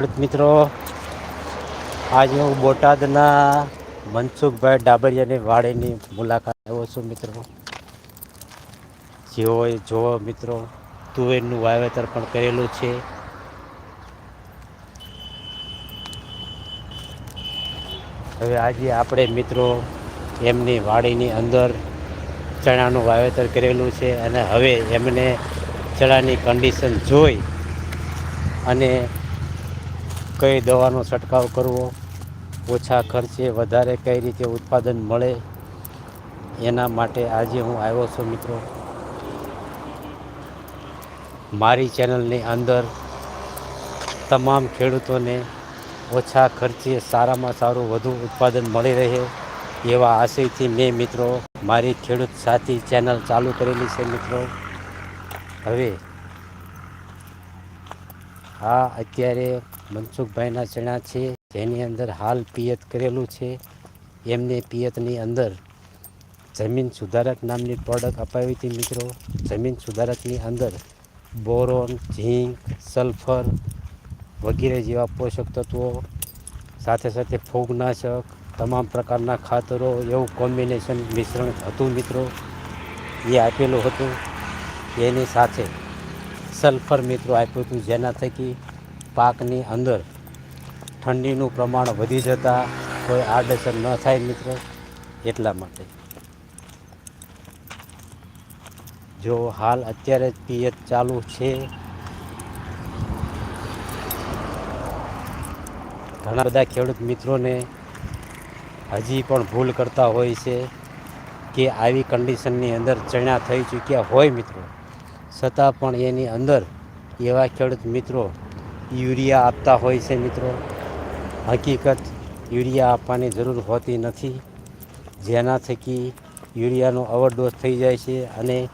મિત્રો, આજે હું બોટાદના મનસુખભાઈ ડાબરિયાની વાડીની મુલાકાત આવ્યો છું મિત્રો. જેઓ જો મિત્રો, તુવેરનું વાવેતર પણ કરેલું છે. હવે આજે આપણે મિત્રો એમની વાડીની અંદર ચણાનું વાવેતર કરેલું છે અને હવે એમને ચણાની કન્ડિશન જોઈ અને કઈ દવાનો છંટકાવ કરવો, ઓછા ખર્ચે વધારે કઈ રીતે ઉત્પાદન મળે, એના માટે આજે હું આવ્યો છું મિત્રો. મારી ચેનલની અંદર તમામ ખેડૂતોને ઓછા ખર્ચે સારામાં સારું વધુ ઉત્પાદન મળી રહે એવા આશયથી મેં મિત્રો મારી ખેડૂત સાથી ચેનલ ચાલુ કરેલી છે મિત્રો. હવે, હા, અત્યારે મનસુખભાઈના ચણા છે, જેની અંદર હાલ પિયત કરેલું છે. એમને પિયતની અંદર જમીન સુધારક નામની પ્રોડક્ટ અપાવી હતી મિત્રો. જમીન સુધારકની અંદર બોરોન ઝીંક સલ્ફર વગેરે જેવા પોષક તત્વો, સાથે સાથે ફૂગનાશક, તમામ પ્રકારના ખાતરો, એવું કોમ્બિનેશન મિશ્રણ હતું મિત્રો. એ આપેલું હતું. એની સાથે સલ્ફર મિત્રો આપ્યું હતું, જેના થકી પાકની અંદર ઠંડીનું પ્રમાણ વધી જતાં કોઈ આડઅસર ન થાય મિત્રો, એટલા માટે. જો હાલ અત્યારે પિયત ચાલુ છે, ઘણા બધા ખેડૂત મિત્રોને હજી પણ ભૂલ કરતા હોય છે કે આવી કન્ડિશનની અંદર ચણા થઈ ચૂક્યા હોય મિત્રો. છતાં પણ એની અંદર એવા ખેડૂત મિત્રો યુરિયા આપતા હોય છે મિત્રો. હકીકત, યુરિયા આપવાની જરૂર હોતી નથી. જેના થકી યુરિયાનો ઓવરડોઝ થઈ જાય છે અને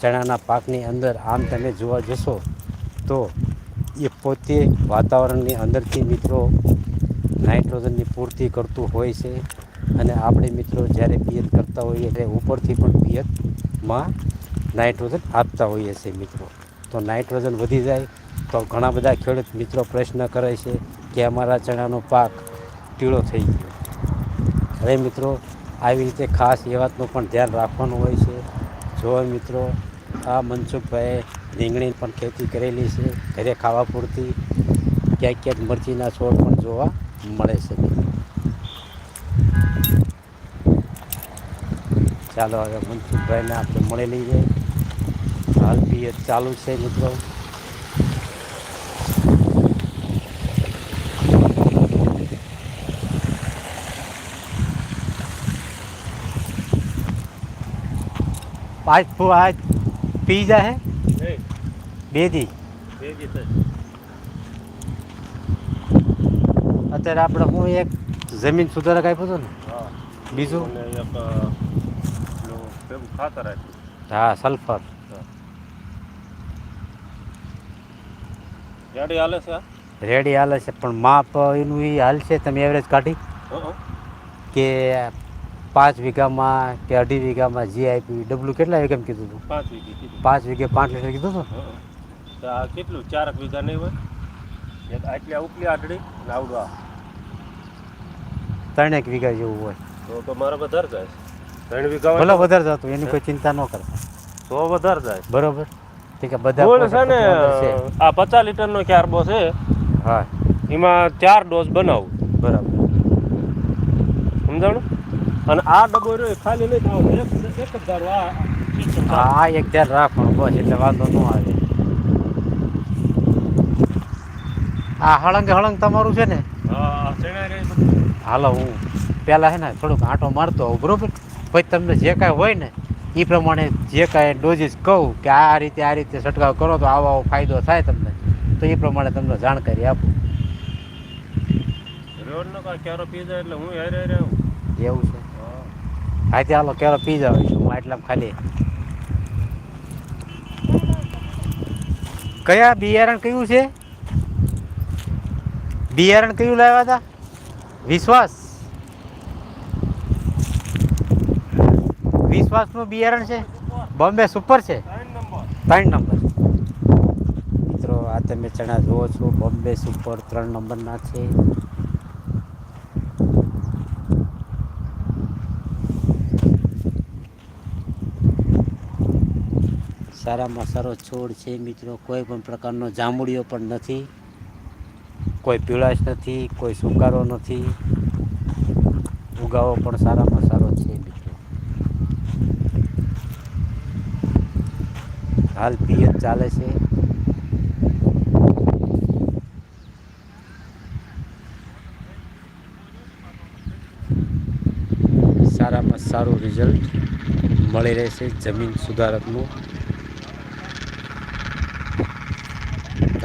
ચણાના પાકની અંદર આમ તમે જોવા જશો તો એ પોતે વાતાવરણની અંદરથી મિત્રો નાઇટ્રોજનની પૂર્તિ કરતું હોય છે. અને આપણે મિત્રો જ્યારે પિયત કરતા હોઈએ એટલે ઉપરથી પણ પિયતમાં નાઇટ્રોજન આપતા હોઈએ છીએ મિત્રો. તો નાઇટ્રોજન વધી જાય તો ઘણા બધા ખેડૂત મિત્રો પ્રશ્ન કરે છે કે અમારા ચણાનો પાક પીળો થઈ ગયો. હવે મિત્રો, આવી રીતે ખાસ એ વાતનું પણ ધ્યાન રાખવાનું હોય છે. જો મિત્રો, આ મનસુખભાઈએ રીંગણી પણ ખેતી કરેલી છે, ઘરે ખાવા પૂરતી ક્યાંક ક્યાંક મરચીના છોડ પણ જોવા મળે છે. ચાલો હવે મનસુખભાઈને આપણે મળી લઈએ હાલ પિયત ચાલુ છે મિત્રો. પાંચ ફૂ આજ પી જાય બે દી અત્યારે આપણે હું એક જમીન સુધારક આપ્યું હતું ને. બીજું? ખાતર હા સલ્ફર. રેડી હાલે છે? રેડી હાલે છે પણ માપ એનું એ હાલ છે તમે એવરેજ કાઢી કે પાંચ વીઘામાં કે અઢી વીઘામાં જે આપ્યું ડબલું કેટલા વીઘામાં કીધું હતું પાંચ વીઘી પાંચ વીઘે પાંચ લીટર કીધું હતું તો આ કેટલું? ચારક વીઘા નહીં હોય? એક આટલી ઉપલી આટડી નાવડવા ત્રણ ત્રણેક વીઘા જેવું હોય. તો તો મારે વધારે જાય. ત્રણ વીઘા ભલે વધારે જતું એની કોઈ ચિંતા ન કરતા તો વધારે જાય. બરોબર? ઠીક બધા ગોળ છે ને. આ પચાસ લીટરનો ક્યારબો છે? હા. એમાં ચાર ડોઝ બનાવું. બરાબર. સમજાણું? અને આ ડબ્બો રહ્યો ખાલી લઈ થાવ એક એક જ ધારો આ હા એક ધ્યાન રાખવાનું બસ એટલે વાંધો ન આવે. આ હળંગે હળંગ તમારું છે ને? હા હાલો હું પહેલાં છે ને થોડુંક આંટો મારતો હોઉં બરોબર? પછી તમને જે કાંઈ હોય ને એ પ્રમાણે જે કાંઈ ડોઝીસ કહું કે આ રીતે આ રીતે છંટકાવ કરો તો આવો આવો ફાયદો થાય તમને. તો એ પ્રમાણે તમને જાણકારી આપું. હું એવું છે? હા. હા હાલો કેળો પી જાવ હું ખાલી. કયા? બિયારણ કયું છે? બિયારણ કયું લાવ્યા હતા? વિશ્વાસ. વિશ્વાસનું બિયારણ છે? બોમ્બે સુપર છે? ત્રણ નંબર. ત્રણ નંબર. મિત્રો આ તમે ચણા જુઓ છો બોમ્બે સુપર ત્રણ નંબરના છે. સારામાં સારો છોડ છે, મિત્રો. કોઈ પણ પ્રકારનો જાંબુડીઓ પણ નથી. કોઈ પીળાશ નથી, કોઈ સુકારો નથી. ઉગાવો પણ સારામાં સારો છે, મિત્રો. હાલ પિયત ચાલે છે. સારામાં સારું રિઝલ્ટ મળી રહેશે જમીન સુધારકનું.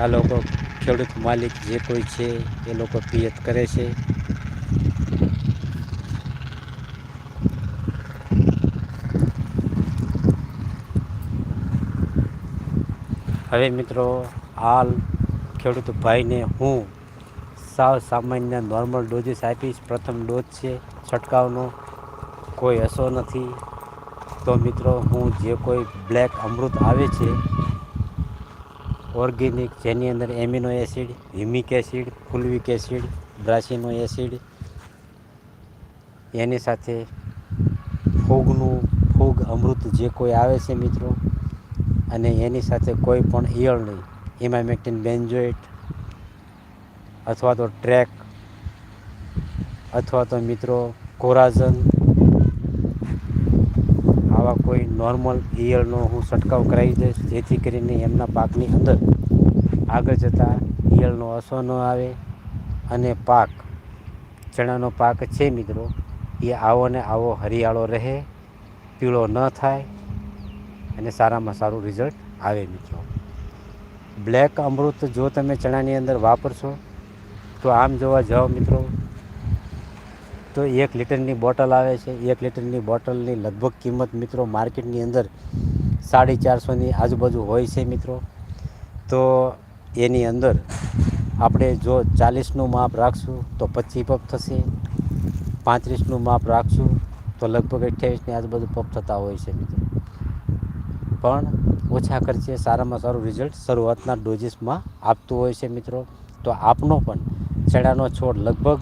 આ લોકો ખેડૂત માલિક જે કોઈ છે, એ લોકો પિયત કરે છે. હવે મિત્રો, હાલ ખેડૂત ભાઈને હું સાવ સામાન્ય નોર્મલ ડોઝીસ આપીશ. પ્રથમ ડોઝ છે છંટકાવનો, કોઈ અસો નથી. તો મિત્રો, હું જે કોઈ બ્લેક અમૃત આવે છે ઓર્ગેનિક, જેની અંદર amino acid, humic acid, fulvic acid brassino acid. એની સાથે ફૂગનું, ફૂગ અમૃત જે કોઈ આવે છે મિત્રો, અને એની સાથે કોઈ પણ ઈયળ નહીં. ઇમામેક્ટિન બેન્જોઇટ અથવા તો ટ્રેક, અથવા તો મિત્રો કોરાઝન આવા કોઈ નોર્મલ ઈયળનો હું છંટકાવ કરાવી દઈશ. જેથી કરીને એમના પાકની અંદર આગળ જતાં ઈયળનો અસર ન આવે અને પાક, ચણાનો પાક છે મિત્રો, એ આવો ને આવો હરિયાળો રહે, પીળો ન થાય અને સારામાં સારું રિઝલ્ટ આવે મિત્રો. બ્લેક અમૃત જો તમે ચણાની અંદર વાપરશો, તો આમ જોવા જાઓ મિત્રો તો એક લીટરની બોટલ આવે છે. એક લીટરની બોટલની લગભગ કિંમત મિત્રો માર્કેટની અંદર સાડી ચારસોની આજુબાજુ હોય છે મિત્રો. તો એની અંદર આપણે જો ચાલીસનું માપ રાખશું તો પચીસ પપ થશે. પાંત્રીસનું માપ રાખશું તો લગભગ અઠ્યાવીસની આજુબાજુ પપ થતા હોય છે મિત્રો. પણ ઓછા ખર્ચે સારામાં સારું રિઝલ્ટ શરૂઆતના ડોઝીસમાં આપતું હોય છે મિત્રો. તો આપનો પણ ચણાનો છોડ લગભગ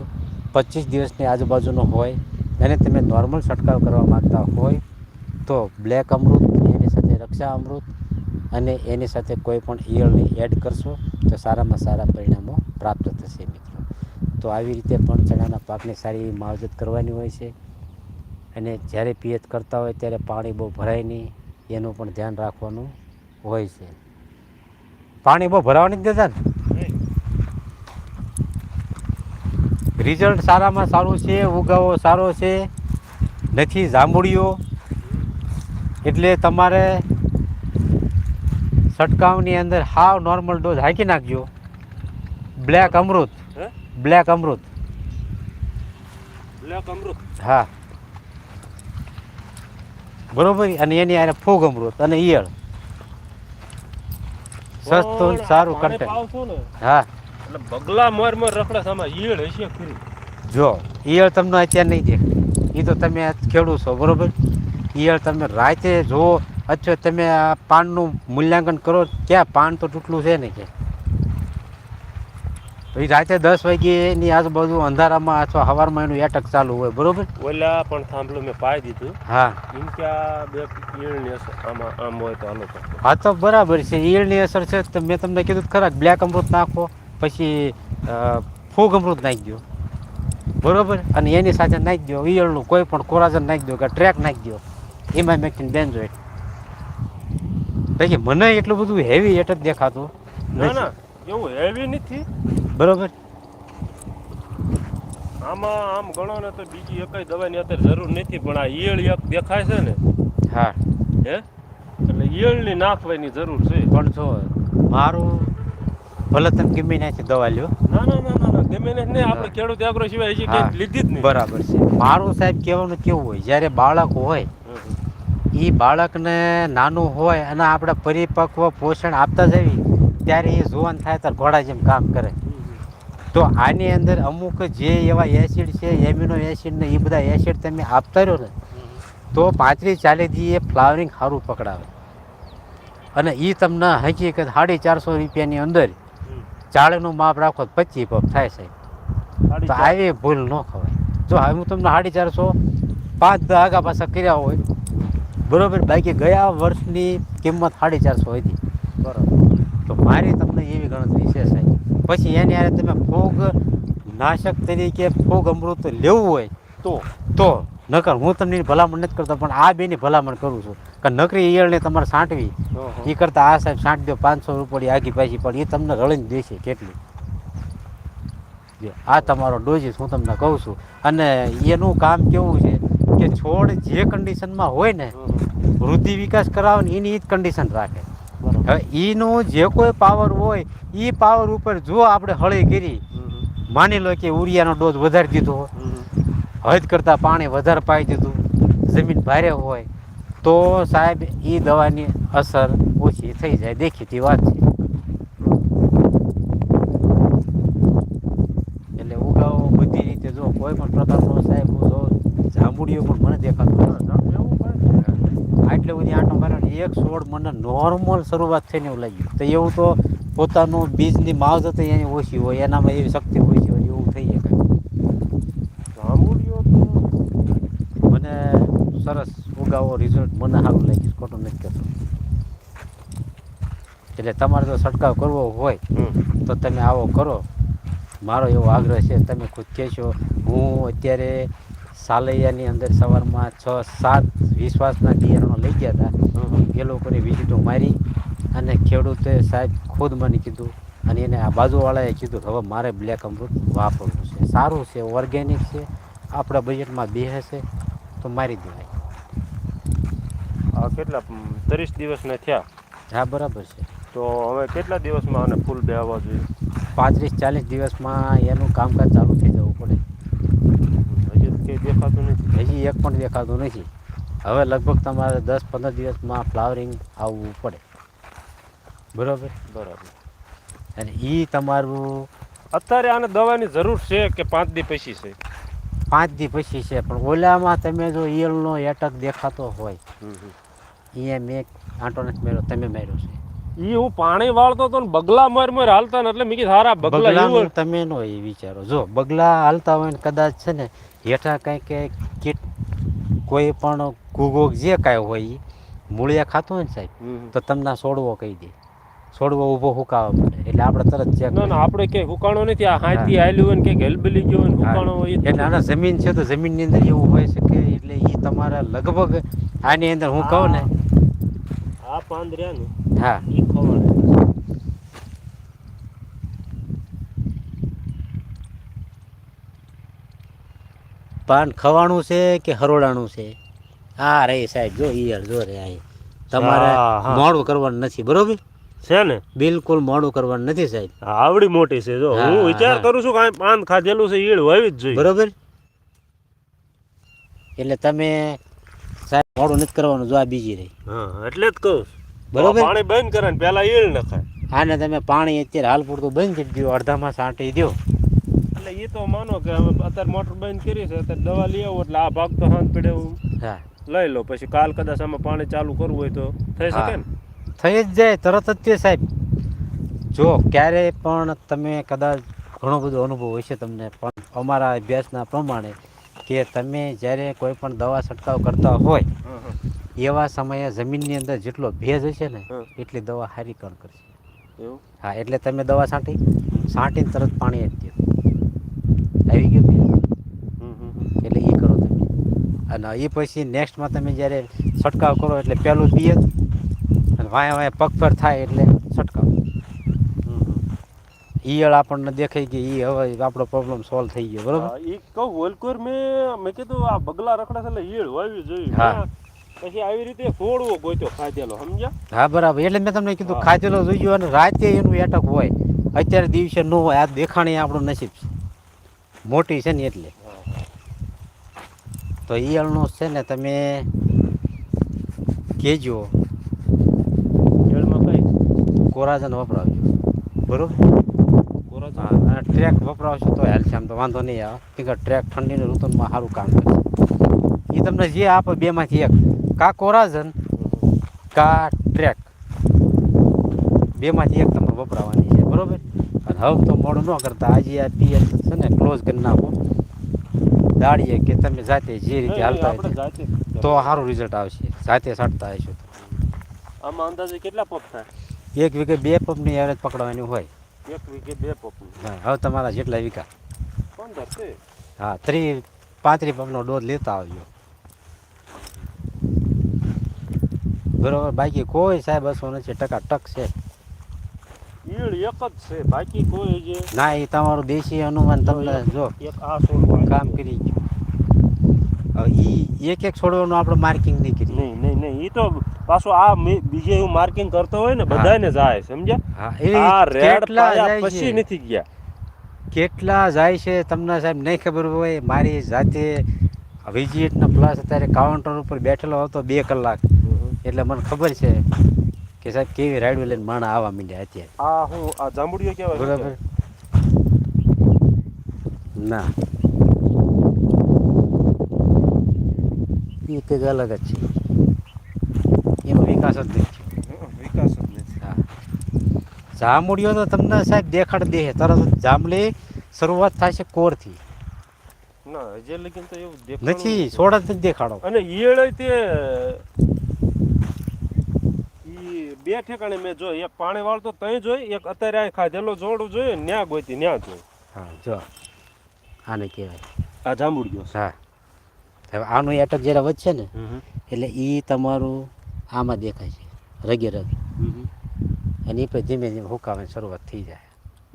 પચીસ દિવસની આજુબાજુનો હોય એને તમે નોર્મલ છંટકાવ કરવા માગતા હોય, તો બ્લેક અમૃત, એની સાથે રક્ષા અમૃત અને એની સાથે કોઈ પણ ઈયળને એડ કરશો, તો સારામાં સારા પરિણામો પ્રાપ્ત થશે મિત્રો. તો આવી રીતે પણ ચણાના પાકની સારી એવી માવજત કરવાની હોય છે. અને જ્યારે પિયત કરતા હોય ત્યારે પાણી બહુ ભરાય નહીં, એનું પણ ધ્યાન રાખવાનું હોય છે. પાણી બહુ ભરાવા નથી દેતા ને રિઝલ્ટ સારામાં સારું છે ઉગાવો સારો છે નથી જાંબુડીઓ એટલે તમારે છંટકાવની અંદર હાવ નોર્મલ ડોઝ હાંકી નાખજો. Black Amrut. Black Amrut. Black Amrut. હા. બરોબર? અને એની આરે ફૂગ અમૃત અને ઈયળ. સસ્તું સારું કન્ટેન્ટ હા. એટલે બગલા મોર મોર રખડા છે ઈયળ હશે ખરી. જો ઈયળ તમને અત્યારે નહીં દેખાય એ તો તમે ખેડૂત છો બરોબર? ઈયળ તમે રાતે જો અથવા તમે આ પાનનું મૂલ્યાંકન કરો ક્યાં પાન તો તૂટલું છે ને કે? પછી રાતે દસ વાગ્યેની આજુબાજુ અંધારામાં અથવા સવારમાં એનું એટક ચાલુ હોય બરોબર? ઓલા પણ સાંભળો મેં પાઈ દીધું. હા. એમ કે આ બે ઈયળની અસર આમાં આમ હોય તો હાલો હા તો બરાબર છે. ઈયળની અસર છે તો મેં તમને કીધું ખરા બ્લેક અમૃત નાખો. પછી ફૂગ અમૃત નાખી દો બરોબર? અને એની સાથે નાખી દો ઈયળનું કોઈ પણ કોરાજન નાખી દો કે ટ્રેક નાખી દો એમાં મેકીને બેન્ઝોઇટ બાકી મને એટલું બધું હેવી એટ જ દેખાતું. ના ના. એવું હેવી નથી. બરાબર? આમાં આમ ગણો ને તો બીજી એકય દવાની અત્યારે જરૂર નથી પણ આ ઈયળ એક દેખાય છે ને. હા. હે? એટલે ઈયળની નાખવાની જરૂર છે. પણ જો મારું ભલે તમે ગમે દવા લ્યો. ના ના ના ના ના ગમે ને નહીં. આપણે ખેડૂત એગ્રો સિવાય હજી હા. લીધી જ નહીં. બરાબર છે. મારું સાહેબ કહેવાનું કેવું હોય જ્યારે બાળક હોય. એ બાળકને નાનું હોય અને આપણે પરિપક્વ પોષણ આપતા જઈએ ત્યારે એ જુવાન થાય ત્યારે ઘોડા જેમ કામ કરે. તો આની અંદર અમુક જે એવા એસિડ છે એમિનો એસિડ ને એ બધા એસિડ તમે આપતા રહ્યો ને તો પાંત્રીસ ચાલીસ દી એ ફ્લાવરિંગ સારું પકડાવે. અને એ તમને હકીકત સાડી ચારસો રૂપિયાની અંદર ચાળીનું માપ રાખો તો પચીસ પગ થાય સાહેબ. તો આવી ભૂલ ન ખવાય. જો હવે હું તમને સાડી ચારસો પાંચ આગા પાછા કર્યા હોય બરોબર બાકી ગયા વર્ષની કિંમત સાડી ચારસો હતી. બરાબર. તો મારી તમને એવી ગણતરી છે સાહેબ. પછી એની હારે તમે ફોગ નાશક તરીકે ફોગ અમૃત લેવું હોય તો તો નકર હું તમને ભલામણ નથી કરતો પણ આ બેની ભલામણ કરું છું. કે નકરી ઈયળને તમારે સાંટવી. એ કરતાં આ સાહેબ સાંટ દો પાંચસો રૂપિયા આગી પાછી પણ એ તમને રળીને દેશે કેટલી. આ તમારો ડોઝિસ હું તમને કહું છું. અને એનું કામ કેવું છે કે છોડ જે કન્ડિશનમાં હોય ને વૃદ્ધિ વિકાસ કરાવે ને એની એ જ કન્ડિશન રાખે. હવે એનું જે કોઈ પાવર હોય એ પાવર ઉપર જો આપણે હળી કરી માની લો કે ઉરિયાનો ડોઝ વધારી દીધો હદ કરતાં પાણી વધારે પાઈ દીધું, જમીન ભારે હોય, તો સાહેબ એ દવાની અસર ઓછી થઈ જાય. દેખીતી વાત છે. એટલે ઉગાવો બધી રીતે જો, કોઈ પણ પ્રકારનો સાહેબ હું જાંબુડીઓ પણ મને દેખાતો. આટલે બધી આંટો માર્યો ને એક છોડ મને નોર્મલ શરૂઆત થઈને એવું લાગ્યું. તો એવું તો પોતાનું બીજની માવજત એની ઓછી હોય, એનામાં એવી શક્તિ ઓછી હોય, એવું થઈ જાય જાંબુડીઓ તો મને સરસ ઉગાવો રિઝલ્ટ મને સારું લાગ્યું ખોટું નથી કહેતો. એટલે તમારે જો છંટકાવ કરવો હોય તો તમે આવો કરો. મારો એવો આગ્રહ છે તમે ખુદ કહેશો હું અત્યારે સાલૈયાની અંદર સવારમાં છ સાત વિશ્વાસના બિયારણો લઈ ગયા હતા. એ લોકોની વિઝિટો મારી અને ખેડૂતે સાહેબ ખુદ મને કીધું અને એને આ બાજુવાળાએ કીધું હવે મારે બ્લેક અમૃત વાપરવું છે. સારું છે ઓર્ગેનિક છે આપણા બજેટમાં બે છે તો મારી દેવાય. કેટલા ત્રીસ દિવસને થયા. હા બરાબર છે. તો હવે કેટલા દિવસમાં આને ફૂલ બેહવા જોઈએ? પાંત્રીસ ચાલીસ દિવસમાં એનું કામકાજ ચાલુ થઈ જવું પડે. હજી કંઈ દેખાતું નથી. હજી એક પણ દેખાતું નથી. હવે લગભગ તમારે દસ પંદર દિવસમાં ફ્લાવરિંગ આવવું પડે. બરાબર? બરાબર. અને એ તમારું અત્યારે આને દવાની જરૂર છે કે પાંચ દી પછી છે? પાંચ દી પછી છે પણ ઓલામાં તમે જો ઈયળનો એટક દેખાતો હોય અહીંયા મેં આંટો નથી માર્યો તમે માર્યો છે. ઈ હું પાણી વાળતો તો ને બગલા મર મર હાલતા ને એટલે મેં કીધું હારા બગલા એવું તમે નો એ વિચારો. જો બગલા હાલતા હોય ને કદાચ છે ને હેઠા કાંઈ કે કીટ કોઈ પણ ગુગોગ જે કાંઈ હોય મૂળિયા ખાતું હોય ને સાહેબ તો તમને છોડવો કહી દે. છોડવો ઊભો હુકાવા મળે એટલે આપણે તરત ચેક ના ના આપણે કે હુકાણો નથી. આ હાથી આયલું હોય ને કે હેલબેલી ગયો હોય હુકાણો હોય એટલે આના જમીન છે તો જમીનની અંદર એવું હોય શકે એટલે એ તમારા લગભગ આની અંદર હું કહું ને? આ પાંદ રહ્યા ને. હા. પાન ખવાણું છે કે હરોડાણું છે? હા રે સાહેબ જો ઈયર જો રે અહીં તમારે. મોડું કરવાનું નથી બરોબર? છે ને? બિલકુલ મોડું કરવાનું નથી સાહેબ. આવડી મોટી છે જો. હું વિચાર કરું છું કાંઈ પાન ખાધેલું છે ઈળ વાવી જ જોઈએ. બરોબર? એટલે તમે સાહેબ મોડું નથી કરવાનું જો આ બીજી રહી. હા એટલે જ કહું બરોબર. પાણી બંધ કરે ને પેલા ઈળ નખાય આને તમે પાણી અત્યારે હાલ પૂરતું બંધ કરી દો અડધામાં સાંટી દો એટલે એ તો માનો કે હવે અત્યારે મોટર બંધ કરી છે અત્યારે દવા લઈ આવો એટલે આ ભાગ તો હાથ પડે હા. લઈ લો પછી કાલ કદાચ આમાં પાણી ચાલુ કરવું હોય તો થઈ શકે ને? થઈ જ જાય તરત જ તે સાહેબ? જો ક્યારે પણ તમે કદાચ ઘણો બધો અનુભવ હોય છે તમને પણ અમારા અભ્યાસના પ્રમાણે કે તમે જ્યારે કોઈ પણ દવા છંટકાવ કરતા હોય. એવા સમયે જમીનની અંદર જેટલો ભેજ હશે ને એટલી દવા સારી કણ કરશે હા એટલે તમે દવા છાંટી છાંટીને તરત પાણી આપી દો આવી ગયું. એટલે એ કરો તમે. અને એ પછી નેક્સ્ટમાં તમે જ્યારે છંટકાવ કરો એટલે પહેલું પીએ વાયા વાયા પગફેર થાય એટલે છંટકાવ. ઈયળ આપણને દેખાઈ ગઈ એ હવે આપણો પ્રોબ્લેમ સોલ્વ થઈ ગયો બરોબર? ઈ કહું ઓલકોર મેં મેં કીધું આ બગલા રખડા એટલે ઈયળ વાવી જોઈએ. હા. પછી આવી રીતે ફોડવો ગોત્યો ખાધેલો સમજ્યા? હા બરાબર. એટલે મેં તમને કીધું. ખાધેલો જોઈ અને રાતે એનું એટક હોય. અત્યારે દિવસે ન હોય આ દેખાણી આપણું નસીબ છે. મોટી છે ને એટલે. તો ઈયળનો છે ને તમે કહેજો કોરાજન વપરાવજો. બરોબર? કોરાજન હા ટ્રેક વપરાવશો તો હેલ્થ આમ તો વાંધો નહીં આવે. કેમ કે ટ્રેક ઠંડીની ઋતુમાં સારું કામ કરશે. એ તમને જે આપે બેમાંથી એક. કા કોરાજન કા ટ્રેક. બેમાંથી એક તમને વપરાવાની છે બરોબર? અને હવે તો મોડું ન કરતા. આજે આ પીએસ છે ને ક્લોઝ કરી નાખો. દાડીએ કે તમે જાતે જે રીતે હાલતા તે- સારું રિઝલ્ટ આવશે. જાતે સાટતા હશો તો. આમાં અંદાજે કેટલા પગ થાય? એક વીઘે બે પંપની એવરેજ પકડવાની હોય. એક વીઘે બે પંપની. હા, હવે તમારા જેટલા વીઘા. હા ત્રી પાંત્રી પંપનો ડોઝ લેતા આવજો. બરોબર બાકી કોઈ સાહેબ અસો નથી ટકા ટક છે. ઈળ એક જ છે બાકી કોઈ જે ના એ તમારું દેશી અનુમાન તમને જો એક આ છોડવા કામ કરી ગયું. હવે એ એક એક છોડવાનું આપણે માર્કિંગ નહીં કરી ઈ તો પાછો આ બીજે એવું માર્કિંગ કરતો હોય ને. બધાને જાય સમજ્યા? આ રેડ પાયા પછી નથી ગયા. કેટલા જાય છે તમને સાહેબ નહીં ખબર હોય મારી જાતે વિઝિટના પ્લસ અત્યારે કાઉન્ટર ઉપર બેઠેલો હતો બે કલાક. એટલે મને ખબર છે કે સાહેબ કેવી રાઈડ લઈને માણા આવવા માંડ્યા અત્યારે. આ હું આ જાંબુડિયો કેવાય બરાબર. ના. એ કંઈક અલગ જ છે. વિકાસ જ નથી. વિકાસ જ નથી. હા. જાંબુડીઓ તો તમને સાહેબ દેખાડ દે તરત જાંબલી શરૂઆત થાય છે કોરથી. ના હજે લગીન તો એવું દેખાડ નથી છોડ જ નથી દેખાડો. અને ઈયળ તે બે ઠેકાણે મેં જોઈ એક પાણી વાળતો તઈ જોઈ એક અત્યારે આ ખાધેલો જોડું જોઈએ ન્યા ગોતી ન્યા જોઈ. હા જો. આને કહેવાય. આ જાંબુડિયો હા. હવે આનું એટક જ્યારે વધશે ને એટલે એ તમારું આમાં દેખાય છે. રગે રગે. અને એ પછી ધીમે ધીમે હુકાવાની શરૂઆત થઈ જાય.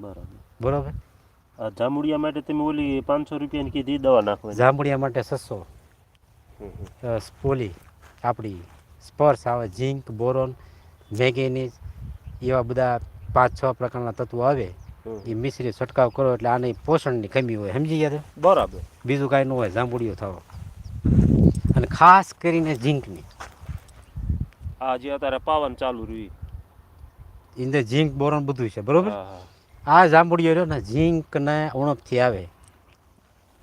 બરાબર. બરાબર? જામુડિયા માટે તમે ઓલી પાંચસો રૂપિયાની કીધી દવા નાખો જામુડિયા માટે સસ્સો સ્પોલી આપણી સ્પર્શ આવે ઝીંક બોરોન મેગેનીઝ એવા બધા પાંચ છ પ્રકારના તત્વો આવે. એ મિશ્રી છંટકાવ કરો એટલે આની પોષણની કમી હોય. સમજી ગયા બરાબર. બીજું કાંઈ ન હોય જાંબુડિયો થવો. અને ખાસ કરીને ઝીંકની. આ જે અત્યારે પાવન ચાલુ રહ્યું. અંદર ઝીંક બોરોન બધું છે બરોબર? હા, હા. આ જાંબુડિયો રહ્યો ને ઝીંક ને ઉણપથી આવે.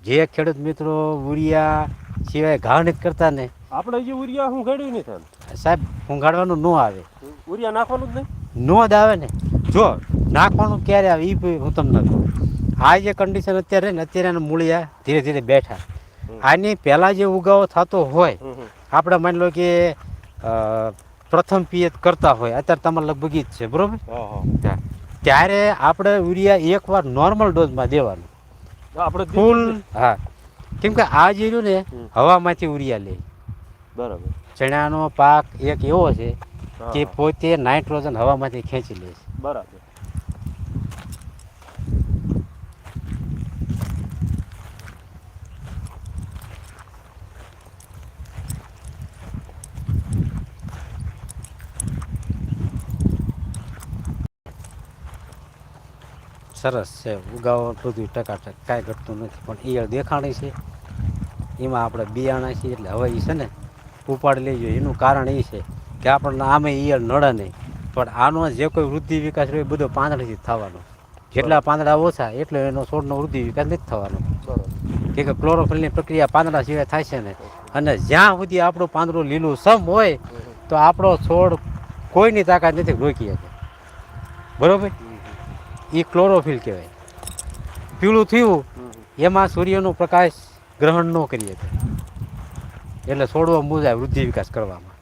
જે ખેડૂત મિત્રો ઉરિયા સિવાય ઘા નથી કરતા ને આપણે જે ઉરિયા હું ખેડ્યું નહીં થાય સાહેબ ઊંઘાડવાનું ન આવે. ઉરિયા નાખવાનું જ નહીં? ન જ આવે ને. જો નાખવાનું ક્યારે આવે એ હું તમને આ જે કન્ડિશન અત્યારે ને અત્યારે મૂળિયા ધીરે ધીરે બેઠા. આની પહેલાં જે ઉગાવો થતો હોય. આપણે માની લો કે પ્રથમ પિયત કરતા હોય. અત્યારે તમારે લગભગ જ છે બરોબર. ત્યારે આપણે યુરિયા એકવાર નોર્મલ ડોઝમાં દેવાનું. આપણે ફૂલ હા. કેમ કે આ જે રહ્યું ને હવામાંથી યુરિયા લે. બરાબર. ચણાનો પાક એક એવો છે કે પોતે નાઇટ્રોજન હવામાંથી ખેંચી લે છે. બરાબર. સરસ છે, ઉગાવો બધું ટકાટક, કાંઈ ઘટતું નથી. પણ ઈયળ દેખાણી છે, એમાં આપણે બિયાણા છીએ એટલે હવે એ છે ને ઉપાડી લેજો. એનું કારણ એ છે કે આપણને આમે ઈયળ નડે નહીં. પણ આનો જે કોઈ વૃદ્ધિ વિકાસ રહ્યો એ બધો પાંદડાથી થવાનો. જેટલા પાંદડા ઓછા, એટલો એનો છોડનો વૃદ્ધિ વિકાસ નથી થવાનો. બરાબર કે ક્લોરોફિલની પ્રક્રિયા પાંદડા સિવાય થાય છે ને. અને જ્યાં સુધી આપણું પાંદડું લીલું સમ હોય, તો આપણો છોડ કોઈની તાકાત નથી રોકી શકે. બરોબર? એ ક્લોરોફિલ કહેવાય. પીળું થયું એમાં સૂર્યનો પ્રકાશ ગ્રહણ ન કરી શકે એટલે છોડવા મુજાય વૃદ્ધિ વિકાસ કરવામાં.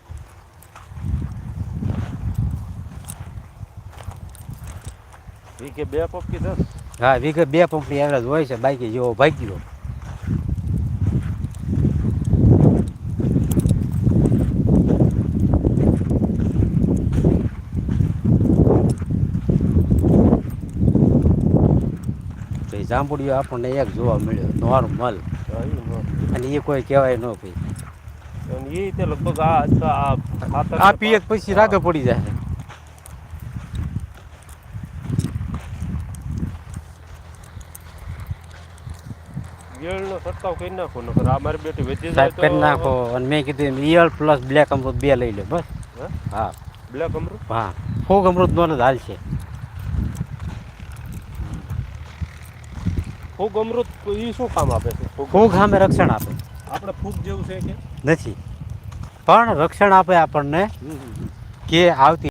વીઘે બે પપ કીધા ને? હા વીઘે બે પંપની એવરેજ હોય છે બાકી જેવો ભાગ્યો. જાંબુડીઓ આપણને એક જોવા મળ્યો નોર્મલ. અને એ કોઈ કહેવાય ન ભાઈ. લગભગ આ ખાતર પછી રાગે પડી જાય. નાખો અને મેં કીધું ઈયળ પ્લસ બ્લેક અમૃત બે લઈ લો બસ. હા. બ્લેક અમૃત? હા. ફૂગ અમૃત નો જ હાલ છે. ફૂગ અમૃત એ શું કામ આપે છે? ફૂગ સામે રક્ષણ આપે. આપણે ફૂગ જેવું છે કે? નથી. પણ રક્ષણ આપે આપણને કે આવતી